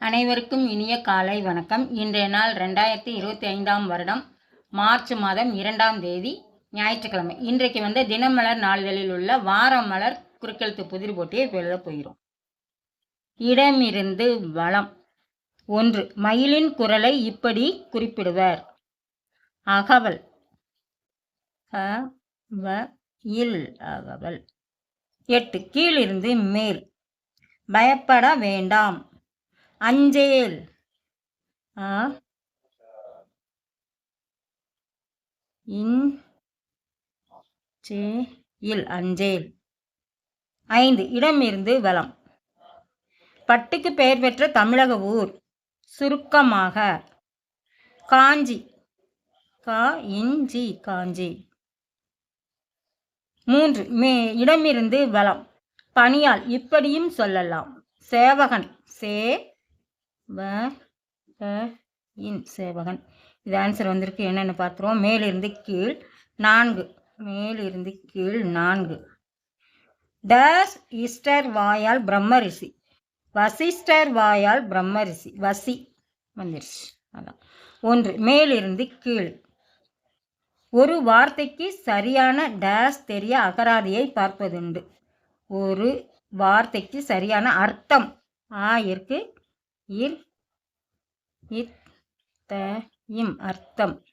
அனைவருக்கும் இனிய காலை வணக்கம். இன்றைய நாள் ரெண்டாயிரத்தி இருபத்தி ஐந்தாம் வருடம் மார்ச் மாதம் இரண்டாம் தேதி ஞாயிற்றுக்கிழமை. இன்றைக்கு வந்து தினமலர் நாளிதழில் உள்ள வாரம் மலர் குறுக்கெழுத்து புதிர் போட்டியை எழுத போகிறோம். இடமிருந்து வளம். ஒன்று மயிலின் குரலை இப்படி குறிப்பிடுவர். அகவல். வ இல் அகவல். எட்டு கீழிருந்து மேல். பயப்பட வேண்டாம். அஞ்சேல். ஆ. இன். சே இல் அஞ்சேல். ஐந்து இடமிருந்து வளம் பட்டுக்கு பெயர் பெற்ற தமிழக ஊர் சுருக்கமாக காஞ்சி. கா இஞ்சி காஞ்சி. மூன்று மே இடமிருந்து வளம் பணியால் இப்படியும் சொல்லலாம். சேவகன் சே வ க இன் சேவகன். இது ஆன்சர் வந்திருக்கு. என்னென்னு பார்த்துருவோம். மேலிருந்து கீழ் நான்கு. மேலிருந்து கீழ் நான்கு. டேஸ் ஈஸ்டர் வாயால் பிரம்மரிசி வசிஷ்டர் வாயால் பிரம்மரிசி வசி வந்துருச்சு. அதான். ஒன்று. மேலிருந்து கீழ். ஒரு வார்த்தைக்கு சரியான டேஸ் தெரிய அகராதியை பார்ப்பதுண்டு. ஒரு வார்த்தைக்கு சரியான அர்த்தம் ஆ இருக்கு. இர் இத் த இம் அர்த்தம்.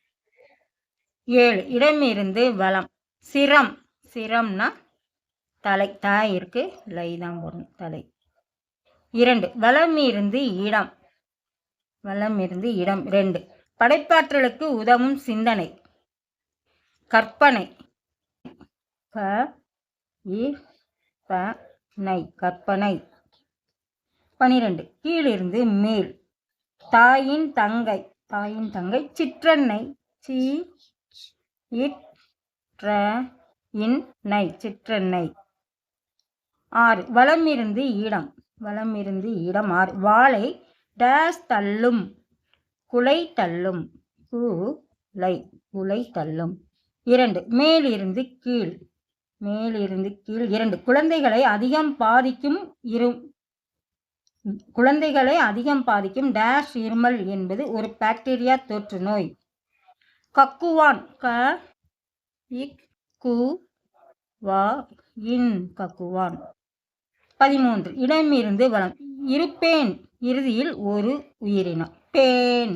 ஏழு இடமிருந்து வளம். சிரம். சிரம்னா தலை தா இருக்கு. லை தான் போடணும் தலை. இரண்டு வளம் இருந்து இடம். வளம் இருந்து இடம். ரெண்டு படைப்பாற்றலுக்கு உதவும் சிந்தனை. கற்பனை. க இ ப நை. கற்பனை. பனிரெண்டு கீழிருந்து மேல். தாயின் தங்கை. தாயின் தங்கை சிற்றன்னை. சி இற்ற இன் நை சிற்றன்னை. ஆறு. வளமிருந்து இடம். வளமிருந்து இடம். ஆறு. வாளை டேஸ் தள்ளும். குலை தள்ளும். குலை குலை தள்ளும். இரண்டு. மேலிருந்து கீழ். மேலிருந்து கீழ். இரண்டு. குழந்தைகளை அதிகம் பாதிக்கும் இரு குழந்தைகளை அதிகம் பாதிக்கும் டேஷ் இருமல் என்பது ஒரு பாக்டீரியா தொற்று நோய் கக்குவான் க இக் கு வா இன் கக்குவான். பதிமூன்று இடமிருந்து வளம். இருப்பேன் இறுதியில் ஒரு உயிரினம். பேன்.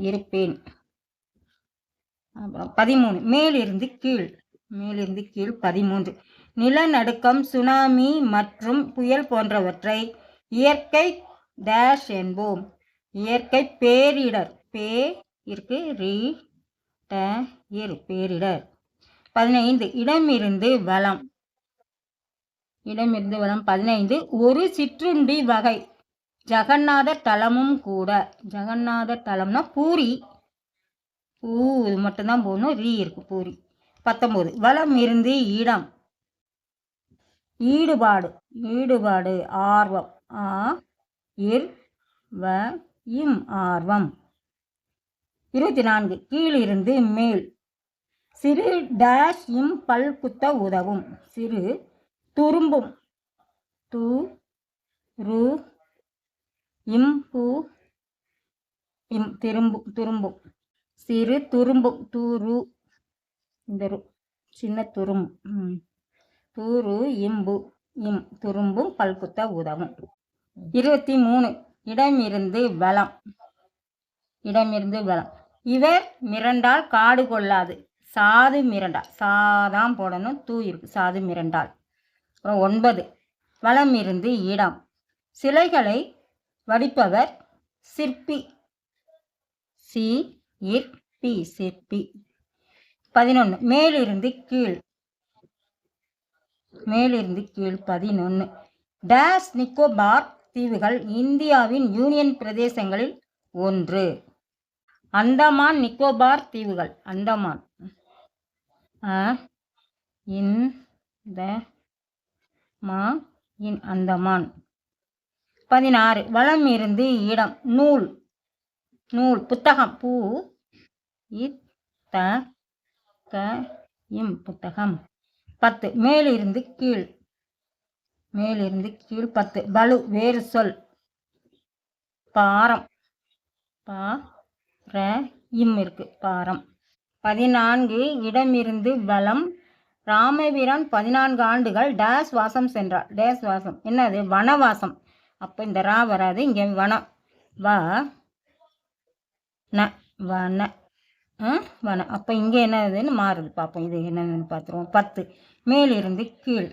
இருப்பேன். அப்புறம் பதிமூணு மேலிருந்து கீழ். மேலிருந்து கீழ் பதிமூன்று. நிலநடுக்கம் சுனாமி மற்றும் புயல் போன்றவற்றை இயற்கை டேஷ் என்போம். இயற்கை பேரிடர் பே இருக்கு ரீ ட பேரிடர். பதினைந்து இடமிருந்து வளம். இடமிருந்து வளம். பதினைந்து ஒரு சிற்றுண்டி வகை. ஜெகநாத தலமும் கூட. ஜெகநாத தலம்னா பூரி. பூ இது மட்டும்தான் போகணும் ரீ இருக்கு பூரி. பத்தொம்போது வளம் இருந்து இடம். ஈடுபாடு ஈடுபாடு ஆர்வம். ஆ இர் வ இம் ஆர்வம். இருபத்தி நான்கு கீழிருந்து மேல். சிறு டேஷ் இம் பல் குத்த உதவும். சிறு துரும்பும். து ரு இம் பு இம் திரும்பும் துரும்பும். சிறு துரும்பும். துரு இந்த ரு சின்ன துரும் தூரு இம்பு இம் துரும்பும் பல்குத்த உதவும். இருபத்தி மூணு இடமிருந்து வளம். இடமிருந்து வளம். இவர் மிரண்டால் காடு கொள்ளாது. சாது மிரண்டால் சாதாம் போடணும் தூ இருக்கு சாது மிரண்டால். அப்புறம் ஒன்பது வளம் இருந்து இடம். சிலைகளை வடிப்பவர் சிற்பி. சி இர் பி சிற்பி. பதினொன்று மேலிருந்து கீழ். மேலிருந்து கீழ் பதினொன்று டேஸ் நிக்கோபார் தீவுகள் இந்தியாவின் யூனியன் பிரதேசங்களில் ஒன்று. அந்தமான் நிக்கோபார் தீவுகள். அந்தமான். இந்த மா இன் அந்தமான். பதினாறு. வளம் இருந்து இடம். நூல். நூல். புத்தகம். பூ இத்த க இம் புத்தகம். பத்து. மேலிருந்து கீழ். மேலிருந்து கீழ் பத்து. பலு வேறு சொல். பாரம். பா ர இம் இருக்கு. பாரம். பதினான்கு. இடமிருந்து வலம். ராமவீரன் பதினான்கு ஆண்டுகள் டேஸ் வாசம் சென்றார். டேஸ் வாசம். என்னது? வனவாசம். அப்போ இந்த ரா வராது. இங்கே வனம் வ ந வன வன. அப்போ இங்கே என்னதுன்னு மாறுது. பார்ப்போம் இது என்னதுன்னு பார்த்துருவோம் பத்து. மேலிருந்து கீழ்.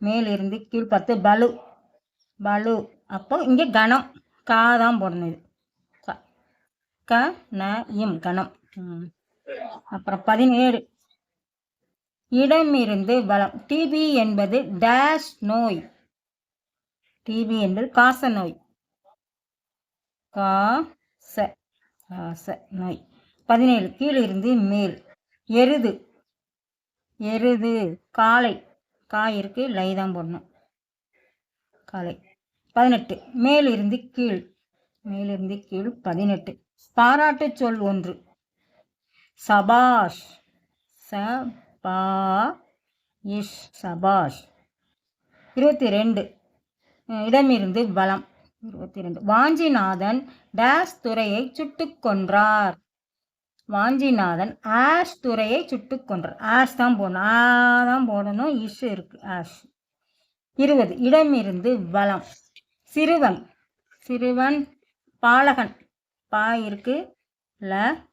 மேலிருந்து கீழ் பத்து. பலு. பலு. அப்போ இங்கே கணம். கா தான் போடணும். இது க ந இம் கணம். அப்புறம் பதினேழு. இடமிருந்து பலம் டிபி என்பது டேஷ் நோய். டிபி என்பது காச நோய். காச. காச நோய். பதினேழு. கீழிருந்து மேல். எருது. எருது. காளை காய் இருக்கு லை தான் போடணும். காளை பதினெட்டு. மேலிருந்து கீழ். மேலிருந்து கீழ் பதினெட்டு. பாராட்டு சொல் ஒன்று. சபாஷ். ச பா இஷ் சபாஷ். இருபத்தி ரெண்டு இடமிருந்து பலம் இருபத்தி ரெண்டு வாஞ்சிநாதன் டேஷ் துறையை சுட்டுக் கொன்றார். வாஞ்சிநாதன் ஆஷ் துறையை சுட்டு கொன்றார். ஆஷ் தான் போடணும். ஆ தான் போடணும். இஷ் இருக்கு. ஆஷ். இருபது. இடமிருந்து வளம். சிறுவன். சிறுவன் பாலகன். பா இருக்கு. ல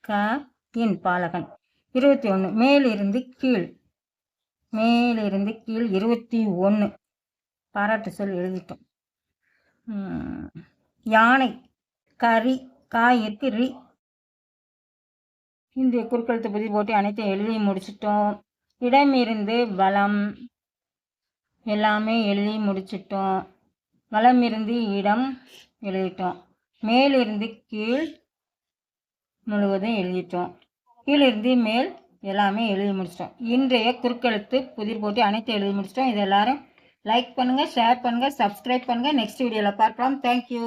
க இன் பாலகன். இருபத்தி ஒன்று மேலிருந்து கீழ். மேலிருந்து கீழ் இருபத்தி ஒன்று பாராட்டு சொல் எழுதிட்டோம். யானை. கரி காய் இருக்கு ரி. இந்த குறுக்கெழுத்து புதி போட்டு அனைத்தையும் எழுதி முடிச்சிட்டோம். இடமிருந்து வளம் எல்லாமே எழுதி முடிச்சிட்டோம். வலமிருந்து இடம் எழுதிட்டோம். மேலிருந்து கீழ் முழுவதும் எழுதிட்டோம். கீழிருந்து மேல் எல்லாமே எழுதி முடிச்சிட்டோம். இன்றைய குறுக்கெழுத்து புதிர் போட்டி அனைத்து எழுதி முடிச்சிட்டோம். இது எல்லாரும் லைக் பண்ணுங்கள் ஷேர் பண்ணுங்கள் சப்ஸ்கிரைப் பண்ணுங்கள் நெக்ஸ்ட் வீடியோவில் பார்க்கலாம். தேங்க்யூ